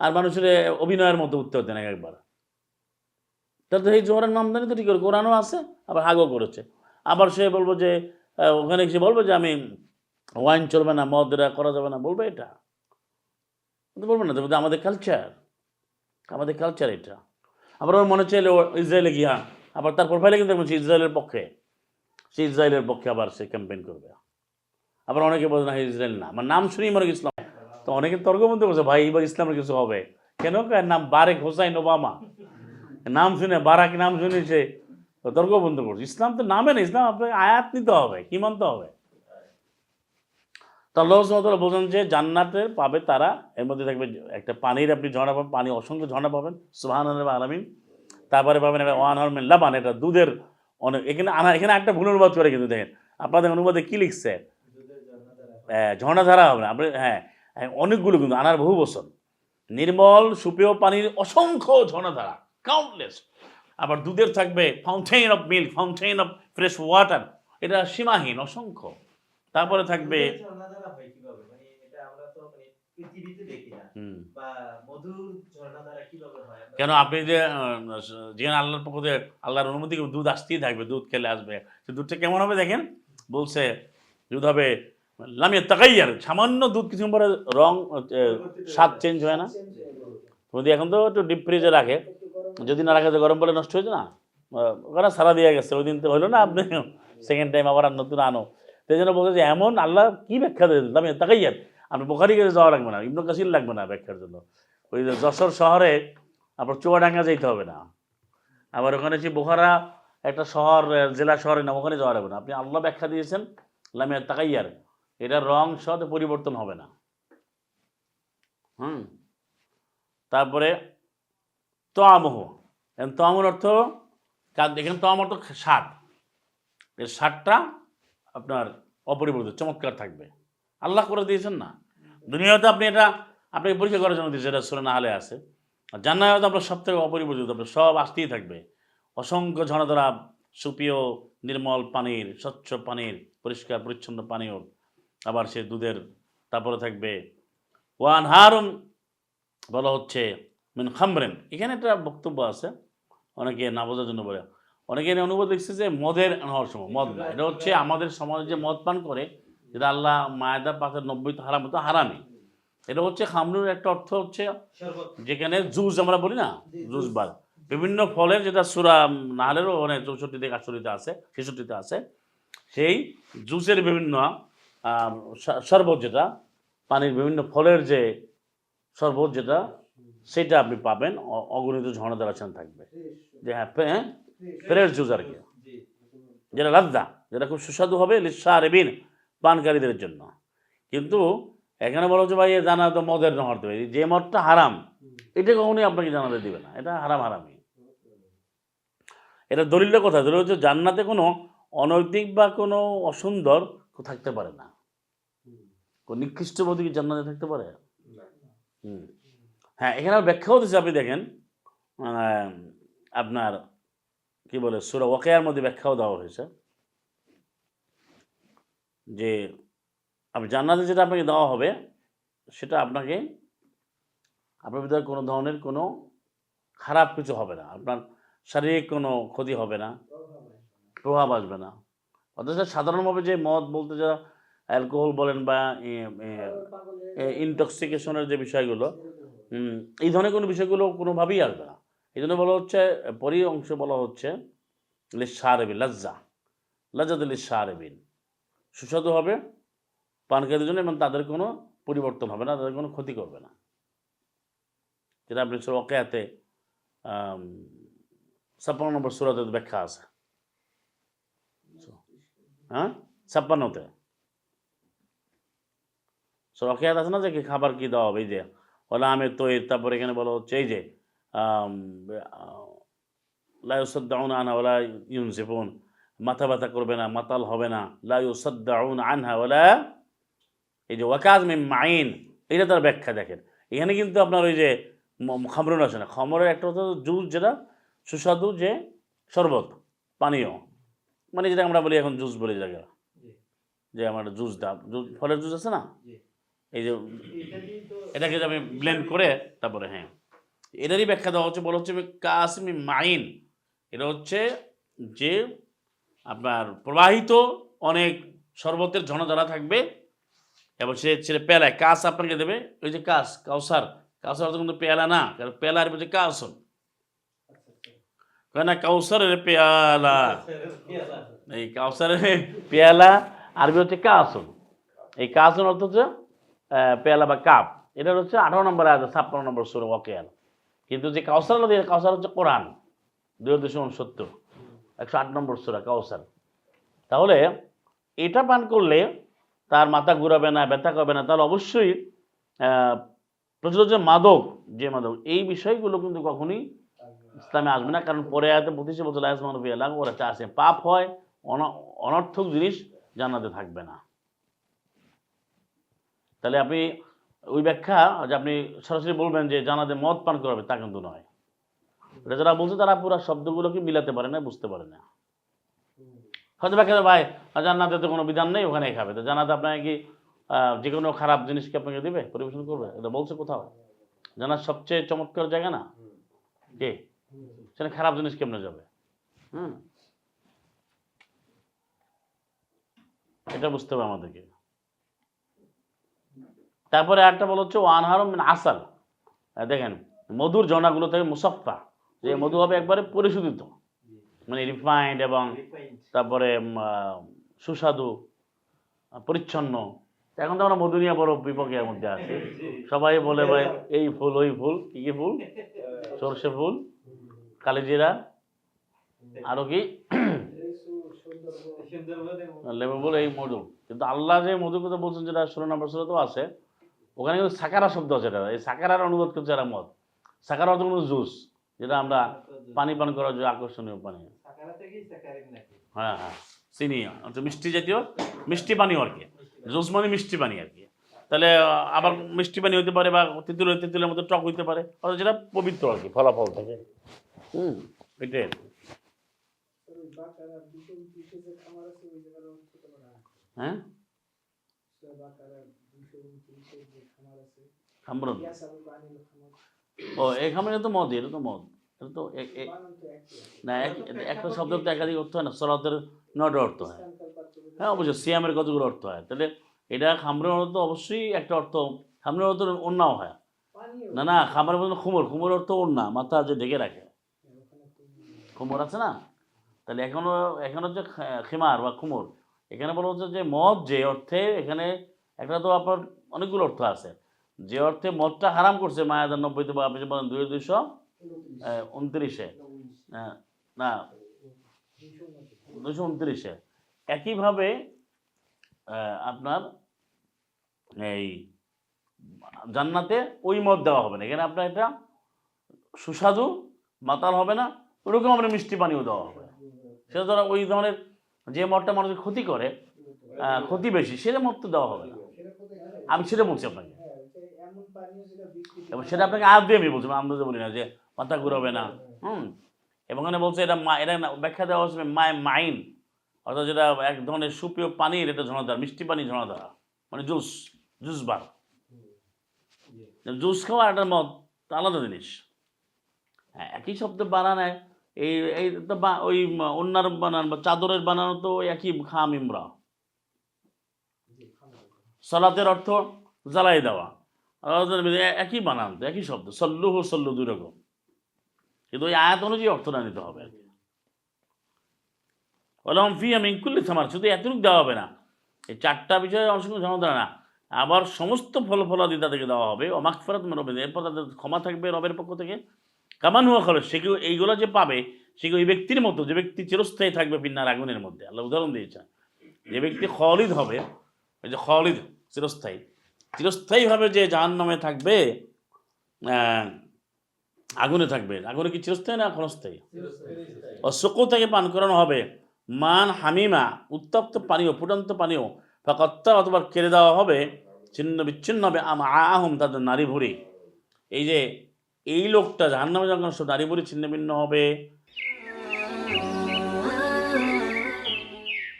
আর মানুষের অভিনয়ের মতো উত্তর দেন একবার। তাহলে এই জোহরের নামদানি তো ঠিক করে, কোরআনও আছে, আবার হাগও করেছে। আবার সে বলব যে ওখানে সে বলব যে, আমি ওয়াইন চলবে না মদরা করা যাবে না। বলবে এটা? বলব না তবে আমাদের কালচার আমাদের কালচার এটা। আবার ওর মনে চাইলে ইসরায়েলে গিয়া, আবার তার প্রোফাইলে কিন্তু ইসরায়েলের পক্ষে। সে ইসরায়েলের পক্ষে আবার সে ক্যাম্পেইন করবে। আবার অনেকে বলে না ইসরায়েল না। আমার নাম শুনেই মনে ইসলাম তো অনেকে তর্কবন্ধ করছে, ভাই, এবার ইসলামের কিছু হবে? কেন? নাম? Barack Hussein Obama. নাম শুনে, বারাক নাম শুনে সে তর্ক বন্ধ করছে। ইসলাম তো নামে না, ইসলাম আপনাকে আয়াত নিতে হবে, কি মানতে হবে? তো আল্লাহ বলছেন যে, জান্নাতের পাবে তারা, এর মধ্যে থাকবে একটা পানির আপনি ঝর্ণা পাবেন, পানি অসংখ্য ঝর্ণা পাবেন সুহান আলামিন। তারপরে পাবেন একটা ওয়ান হরমেন লাবান, এটা দুধের অনেক, এখানে এখানে একটা ভুল অনুবাদ করে, কিন্তু দেখেন, আপনাদের অনুবাদে কি লিখছে? ঝর্ণাধারা হবে না। আপনি হ্যাঁ হ্যাঁ, অনেকগুলো কিন্তু আনার বহু বছর। নির্মল সুপেয় পানির অসংখ্য ঝর্ণাধারা কাউন্টলেস আবার দুধের থাকবে fountain of milk fountain of fresh water এটা সীমাহীন অসংখ্য। তারপরে থাকবে? মানে মানে কেন আপনি যে যেখানে আল্লাহর পক্ষ থেকে আল্লাহর অনুমতি দুধ আসতেই থাকবে দুধ খেলে আসবে। সে দুধটা কেমন হবে দেখেন? বলছে দুধ হবে লামিয়ে তাকাইয়ার সামান্য দুধ কিছু পরে রং স্বাদ চেঞ্জ হয় না। যদি এখন তো একটু ডিপ ফ্রিজে রাখে। যদি না রাখে, তো গরম পড়লে নষ্ট হয়েছে না? ওখানে সারা দিয়ে গেছে। ওই দিন তো হলো না আপনি সেকেন্ড টাইম আবার আর নতুন আনো। সেই জন্য বলছে যে এমন আল্লাহ কি ব্যাখ্যা দেন? আমি তাকাইয়ার আপনি বোখারি কাছে যাওয়া লাগবে না, ইবনু কাসির লাগবে না ব্যাখ্যার জন্য। ওই যে যশোর শহরে আপনার চুয়াডাঙ্গা যেতে হবে না। আবার ওখানে যে বোখারা একটা শহর, জেলা শহরে না ওখানে যাওয়া লাগবে না। আপনি আল্লাহ ব্যাখ্যা দিয়েছেন লামিয়া তাকাইয়ার এটার রং সদ পরিবর্তন হবে না। হুম? তারপরে তোয়ামহ এখন তোয়ামর অর্থ কাদ এখানে তোয়াম অর্থ স্বাদ এর স্বাদটা আপনার অপরিবর্তিত, চমৎকার থাকবে। আল্লাহ করে দিয়েছেন না। দুনিয়াতে আপনি এটা আপনাকে পরীক্ষা করার জন্য দিয়েছে, এটা সুরে না হলে আছে। জান্নায় হয়তো আপনার সব থেকে অপরিবর্তিত, আপনার সব আসতেই থাকবে। অসংখ্য ঝর্ণাধারা সুপীয়, নির্মল পানির, স্বচ্ছ পানির, পরিষ্কার, পরিচ্ছন্ন পানীয় আবার সে দুধের, তারপরে থাকবে ওয়ান হারুম বলা হচ্ছে মিন খামরেন। এখানে একটা বক্তব্য আছে, অনেকে না বোঝার জন্য বলে। অনেকে এর অনুবাদ লিখছে যে মদের নেওয়ার সময়, মদ না। এটা হচ্ছে আমাদের সমাজে যে মদ পান করে, যেটা আল্লাহ মায়দা পাকের নব্বই তো হারাম, তো হারামি এটা হচ্ছে খামরুর একটা অর্থ হচ্ছে যেখানে জুস আমরা বলি না, জুস বার বিভিন্ন ফলের যেটা সুরা নাহলেরও মানে চৌষট্টি থেকে আটষট্টিতে আছে, ছেষট্টিতে আছে, সেই জুসের বিভিন্ন শরবত যেটা পানির বিভিন্ন ফলের যে শরবত যেটা সেটা আপনি পাবেন। অগণিত ঝর্ণাধার আছেন থাকবে। যে হ্যাঁ হ্যাঁ? ফ্রেশ জুস আর কি। যেটা লাদ্দা যেটা খুব সুস্বাদু হবে লিসা রেবিন পানকারীদের জন্য। কিন্তু এখানে বলা হচ্ছে, ভাই জানা তো মদের নহর দেবে যে মদটা হারাম, এটা কখনোই আপনাকে জানাতে দিবে না। এটা হারাম হারামি এটা দলিলের কথা। দলিল হচ্ছে, জান্নাতে কোনো অনৈতিক বা কোনো অসুন্দর থাকতে পারে না। কোন নিকৃষ্ট বোধ কি জান্নাতে থাকতে পারে? হুম। হ্যাঁ এখানে ব্যাখ্যাও দিচ্ছে আপনি দেখেন আহ, আপনার কি বলে সুরা ওয়াকেয়ার মধ্যে ব্যাখ্যাও দেওয়া হয়েছে। যে আপনি জান্নাতে যেটা আপনাকে দেওয়া হবে সেটা আপনাকে আপনার ভিতরে কোনো ধরনের কোনো খারাপ কিছু হবে না। আপনার শারীরিক কোনো ক্ষতি হবে না। প্রভাব আসবে না। অথচ সাধারণভাবে যে মদ বলতে যা অ্যালকোহল বলেন বা ইনটক্সিকেশনের যে বিষয়গুলো এই ধরনের কোনো বিষয়গুলো কোনোভাবেই আসবে না। এই জন্য বলা হচ্ছে, পরি অংশ বলা হচ্ছে লিসারেবিন লজ্জা লজ্জাত লিসারেবিন সুস্বাদু হবে পানকারীদের জন্য এবং তাদের কোনো পরিবর্তন হবে না, তাদের কোনো ক্ষতি করবে না। যেটা আপনি সুরা ওকেয়াতে ছাপ্পান্ন নম্বর সুরাতে ব্যাখ্যা আছে। হ্যাঁ? ছাপ্পান্নতে সুরা ওকেয়াত আছে না যে কি খাবার কি দেওয়া হবে? এই যে ওলা আমের তৈর তারপরে এখানে বলা হচ্ছে এই যে লাউসদ্দাউন আনা ওলা ইউনসিফুন। মাথা ব্যথা করবে না, মাতাল হবে না। লাই লাউসদ্দাউন আনহা ওলা এই যে, ওয়াকাজ মিম মাইন এটা তার ব্যাখ্যা দেখেন। এখানে কিন্তু আপনার ওই যে খামরুন আসে না। খমরের একটা হচ্ছে জুস যেটা সুস্বাদু যে, শরবত, পানীয়। মানে যেটা আমরা বলি এখন জুস বলি জি। যে আমার জুস জুস ফলের জুস আছে না? এই যে তো এটাকে যে আমি ব্লেন্ড করে তারপরে হ্যাঁ। এটারই ব্যাখ্যা দেওয়া হচ্ছে বলা হচ্ছে কাসমি মাইন। এটা হচ্ছে যে আপনার প্রবাহিত অনেক শরবতের ঝর্ণাধারা থাকবে এবং সে ছেলে পেলায় কাস আপনাকে দেবে ওই যে কাস কাউসার। কাউসার অর্থ কিন্তু পেয়ালা না কারণ পেয়ালার বলছে কাসন। কেন কাউসারের পেয়ালা। এই কাউসারের পেয়ালা আরবি হচ্ছে কাসন। এই কাসন অর্থ হচ্ছে পেয়ালা বা কাপ। এটা হচ্ছে আঠারো নম্বর আছে ছাপ্পান্ন নম্বর সুর ওয়াকেয়াল কিন্তু যে কাউসার নদী কাউসার হচ্ছে কোরআন। দুই দুশো উনসত্তর একশো আট নম্বর সুরা কাউসার। তাহলে এটা পান করলে তার মাথা ঘুরাবে না ব্যথা করবে না তাহলে অবশ্যই আহ, প্রচুর যে মাদক যে মাদক এই বিষয়গুলো কিন্তু কখনই ইসলামে আসবে না কারণ পরে আয়তে পঁচিশে বছর আয়সমান লাগ ওরা চাষে পাপ হয় অনর্থক জিনিস জানাতে থাকবে না। তাহলে আপনি ওই ব্যাখ্যা যে আপনি সরাসরি বলবেন যে জানাতে মদ পান করবে তা কিন্তু নয়। এটা যারা বলছে তারা পুরো শব্দগুলোকে মিলাতে পারে না বুঝতে পারে না। হয়তো ব্যাখ্যা ভাই জান্নাতে তো কোনো বিধান নেই ওখানে খাবে। তো জানাতে আপনাকে কি আহ, যে কোনো খারাপ জিনিসকে আপনাকে দিবে পরিবেশন করবে? এটা বলছে কোথাও। জানার সবচেয়ে চমৎকার জায়গা না? কে? সেখানে খারাপ জিনিস কেমনে যাবে? হুম। এটা বুঝতে হবে আমাদেরকে। তারপরে একটা বলা হচ্ছে ওয়ানহারম আসাল। দেখেন মধুর জনাগুলো থেকে মুসাফা যে মধু হবে একবারে পরিশোধিত। মানে রিফাইন্ড এবং তারপরে সুস্বাদু পরিচ্ছন্ন। এখন তো আমরা মধু নিয়ে বড় বিপক্ষের মধ্যে আছি। সবাই বলে ভাই এই ফুল ওই ফুল কি কি ফুল? সর্ষে ফুল। কালিজিরা আরও কি লেবু ফুল এই মধু। কিন্তু আল্লাহ যে মধু কথা বলছেন, যেটা ষোলো নম্বর তো আছে, ওখানে কিন্তু সাকারা শব্দ আছে এটা। এই সাকারার অনুবাদ করছে এরা মদ। সাকারা অর্থ কোনো জুস, যেটা আমরা পানি পান করার যে আকর্ষণীয় পানি। হ্যাঁ হ্যাঁ চিনি মিষ্টি জাতীয়, মিষ্টি পানি আর কি। জুস মানে মিষ্টি পানি আর কি। তাহলে আবার মিষ্টি পানি হতে পারে বা তেঁতুল তেঁতুলের মতো টক হইতে পারে অর্থাৎ যেটা পবিত্র আর কি, ফলাফল থাকে। হুম, এটাই। হ্যাঁ? ও, এই খামরে তো এটা তো মদ। এটা তো না, এক- একটা শব্দ তো একাধিক অর্থ হয় না অর্থ হয়। হ্যাঁ সিয়ামের কতগুলো অর্থ হয়? তাহলে এটা খামরের অর্থ অবশ্যই একটা অর্থ, খামরের অর্থ অন্যাও হয়। না না, খামারের মধ্যে খুমর খুমর অর্থ অন্যা, মাথা যে ঢেকে রাখে। খুমর আছে না? তাহলে এখনও, এখন হচ্ছে খেমার বা খুমর এখানে বলা হচ্ছে যে মদ যে অর্থে এখানে, একটা তো আপনার অনেকগুলো অর্থ আছে। যে অর্থে মদটা হারাম করছে মায়াদার নব্বইতে বা আপনি বলেন দুই দুইশো উনত্রিশে। না দুশো উনত্রিশে। একইভাবে আপনার এই জান্নাতে ওই মদ দেওয়া হবে না। এখানে আপনার এটা সুস্বাদু মাতাল হবে না ওরকম আপনার মিষ্টি পানিও দেওয়া হবে। সেটা ধরো ওই ধরনের যে মদটা মানুষের ক্ষতি করে ক্ষতি বেশি, সেটা মদ তো দেওয়া হবে না। আমি সেটা বলছি আপনাকে। এবং সেটা আপনাকে আজ দিয়ে আমি বলছি আন্দাজে বলি না যে মাথা ঘুরাবে না। হুম। এবং এখানে বলছে এটা মা এটা ব্যাখ্যা দেওয়া হচ্ছে মায় মাইন, অর্থাৎ যেটা এক ধরনের সুপ্রিয় পানির এটা ঝর্ণাধার মিষ্টি পানি ঝর্ণাধারা মানে জুস জুস বার। জুস খাওয়া একটা মদ আলাদা জিনিস। হ্যাঁ একই শব্দ বানানায় এই এই তো বা- ওই অন্যার বানান বা চাদরের বানানো তো একই খাম ইমরা। সালাতের অর্থ জ্বালাই দেওয়া। একই বানান তো একই শব্দ সল্লু হো সল্লু দুই রকম। কিন্তু ওই আয়াত অনুযায়ী অর্থটা নিতে হবে আর কি। ফি আমি ইনকুল্লি থামার শুধু এতটুকু দেওয়া হবে না। এই চারটা বিষয়ে জমা দেওয়া না। আবার সমস্ত ফল ফলাদি তাদেরকে দেওয়া হবে। অমাক ফেরত রবেন এরপর তাদের ক্ষমা থাকবে রবের পক্ষ থেকে। কামান হুয়া খরচ, সে কেউ এইগুলো যে পাবে, সে ওই ব্যক্তির মতো যে ব্যক্তি চিরস্থায়ী থাকবে পিন্নার আগুনের মধ্যে। আল্লাহ উদাহরণ দিয়েছেন, যে ব্যক্তি খলিদ হবে, ওই যে খলিদ, চিরস্থায়ী। চিরস্থায়ীভাবে যে জাহান নামে থাকবে আগুনে থাকবে। আগুনে কি চিরস্থায়ী না ক্ষণস্থায়ী? অশোকও থেকে পান করানো হবে। মান হামিমা, উত্তপ্ত পানীয়, ফুটন্ত পানীয় ফাঁকত্তা অথবা কেড়ে দেওয়া হবে, ছিন্ন বিচ্ছিন্ন হবে আম আহম তাদের নারী ভুরি এই যে এই লোকটা জাহান্নামে যখন নারী ভুরি ছিন্ন ভিন্ন হবে